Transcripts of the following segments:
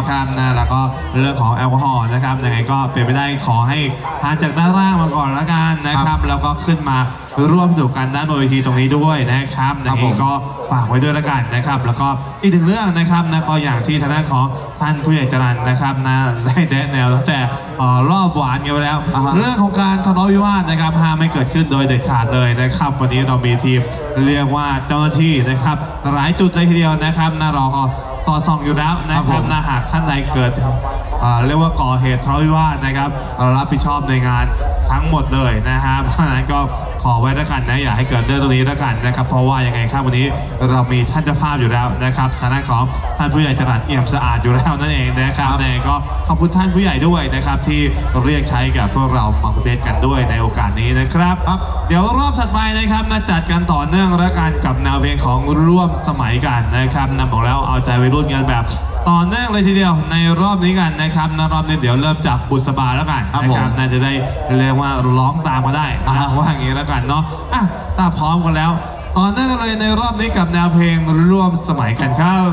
นะครับนะแล้วก็เรื่องของแอลกอฮอล์นะครับยังไงก็เป็นไปได้ขอให้ทานจากด้านล่างมาก่อนละกันนะครับ แล้วก็ขึ้นมาร่วมสนุกกันด้านบนเวทีตรงนี้ด้วยนะครับครัยับงผไงมก็ฝากไว้ด้วยละกันนะครับ แล้วก็อีกหนึ่งเรื่องนะครับนะก็อย่างที่ทางด้านของท่านผู้ใหญ่จรันนะครับนะได้แนะแนวตั้งแต่เอ่อรอบหวานกันไปแล้วอ่าฮะเรื่องของการทะเลาะวิวาทนะครับห้ามไม่เกิดขึ้นโดยเด็ดขาดเลยนะครับ วันนี้เรามีทีมเรียกว่าเจ้าหน้าที่นะครับ หลายจุดเลยทีเดียวนะครับนะรอส อดส่องอยู่แล้วนะคครัรับบผม นะหากท่านใดเกิดเอ่อเรียกว่าก่อเหตุทะเลาะวิวาทนะครับเรารับผิดชอบในงาน ทั้งหมดเลยนะครับเพราะฉะนั้นก็ขอไว้แล้วกันนะอย่าให้เกิดเรื่องตรงนี้แล้วกันนะครับ เพราะว่ายังไงครับวันนี้เรามีท่านเจ้าภาพอยู่แล้วนะครับทางด้านของท่านผู้ใหญ่จรัสเอี่ยมสะอาดอยู่แล้วนั่นเองนะครับยังไงก็ขอบคุณท่านผู้ใหญ่ด้วยนะครับที่เรียกใช้กับพวกเราฟังเพลงกันด้วยในโอกาสนี้นะครับครับ เดี๋ยวรอบถัดไปนะครับนะจัดกันต่อเนื่องและกันกับแนวเพลงของร่วมสมัยกันนะครับนะบอกแล้วเอาใจวัยรุ่นกันแบบ ต่อเนื่องเลยทีเดียวในรอบนี้กันนะครับนะรอบนี้เดี๋ยวเริ่มจากบุษบาแล้วกันครับนะผมน่าจะได้เรียกว่าร้องตามมาได้นะอ่าฮะว่าอย่างนี้แล้วกันเนาะอะถ้าพร้อมกันแล้ว ต่อเนื่องกันเลยในรอบนี้กับแนวเพลงร่วมสมัยกันครับ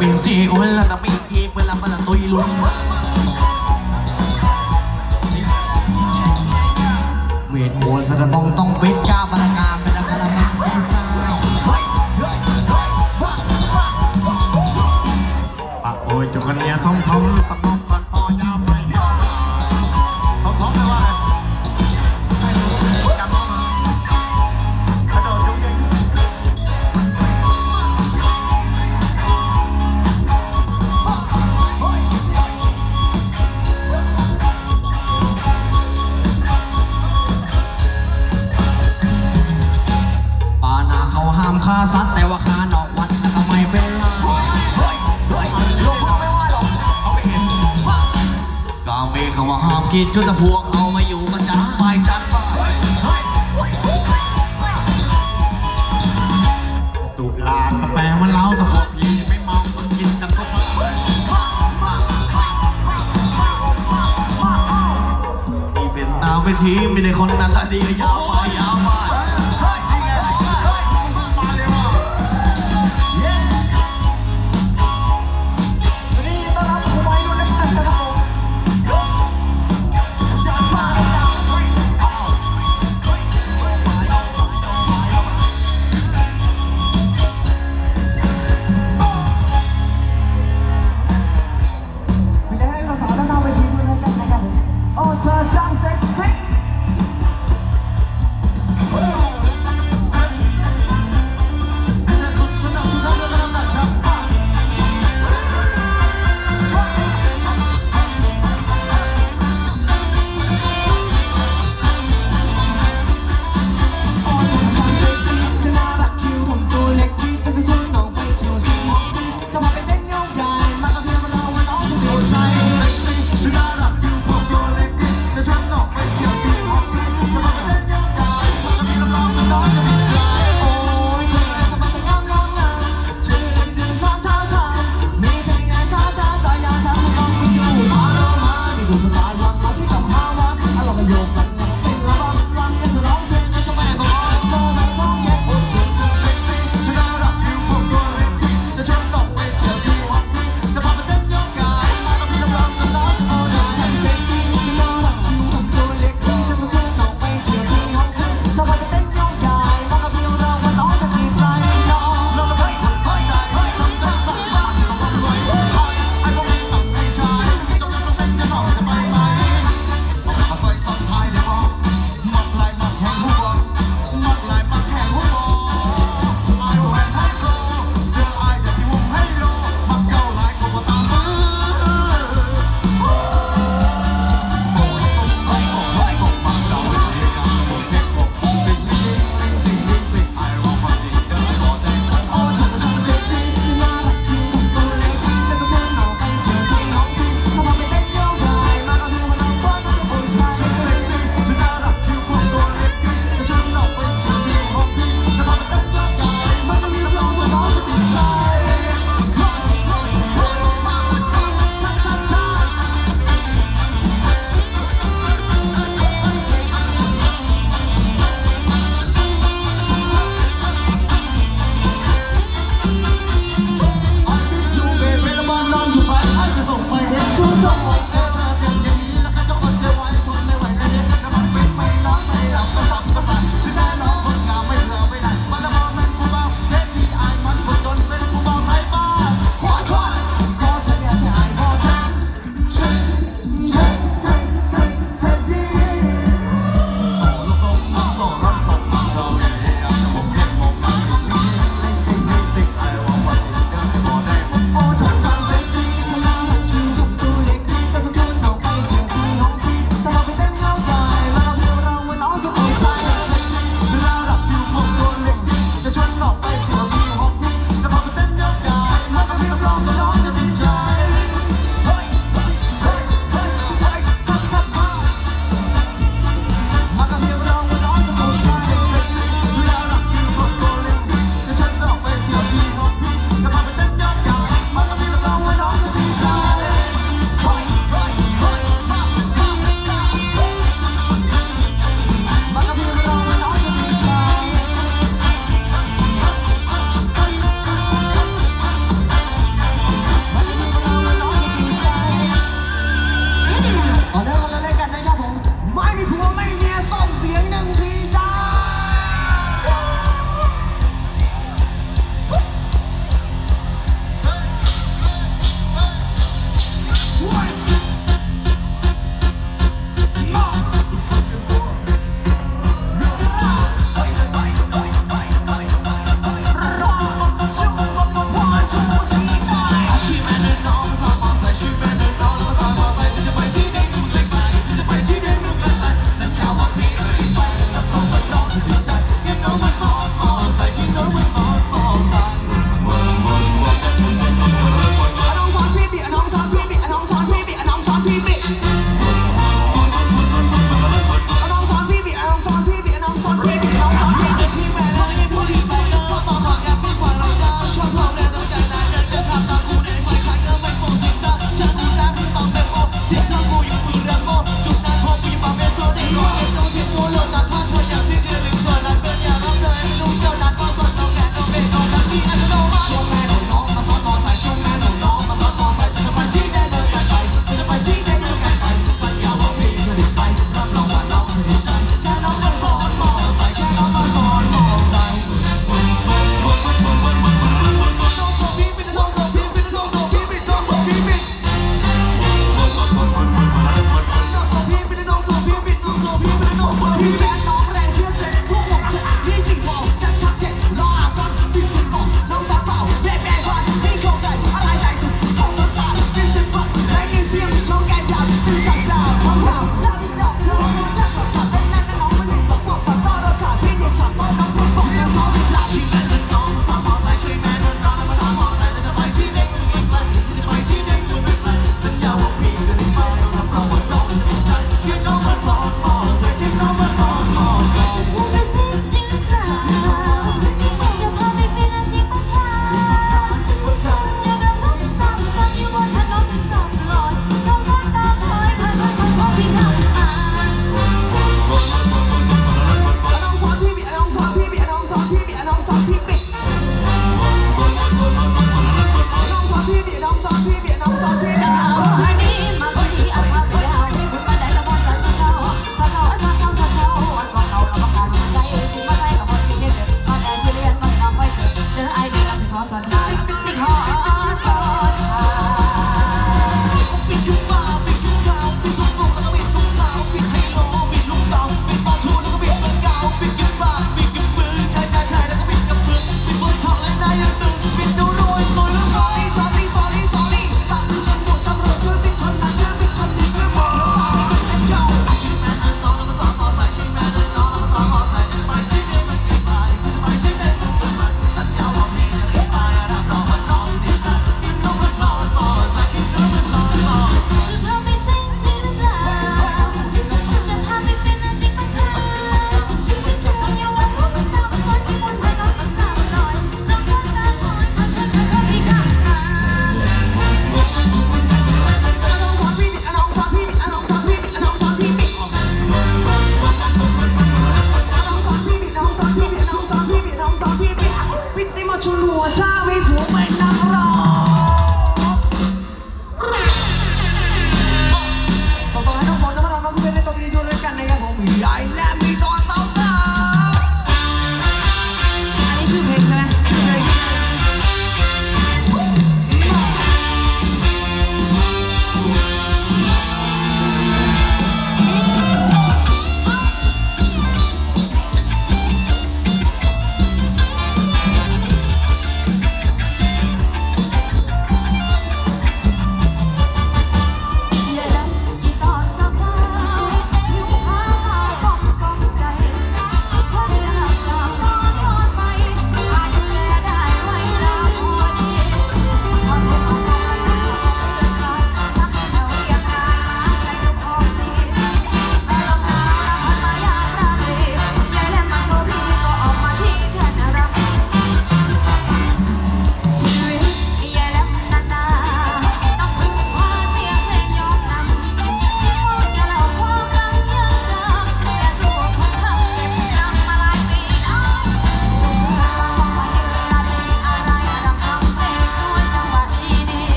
también sí, huela también y huela para todo y lo เวทมนต์สะท้อนต้องเวทจ้ามา กินชุดตะพวงเอามาอยู่กันจัดไปจัดไปสุตลากาแฟมันเล้าตะพวยังไม่เมามันกินตะก็มาที่เป็นนาวไปทีไม่ได้คนนั้นตาดียาวมา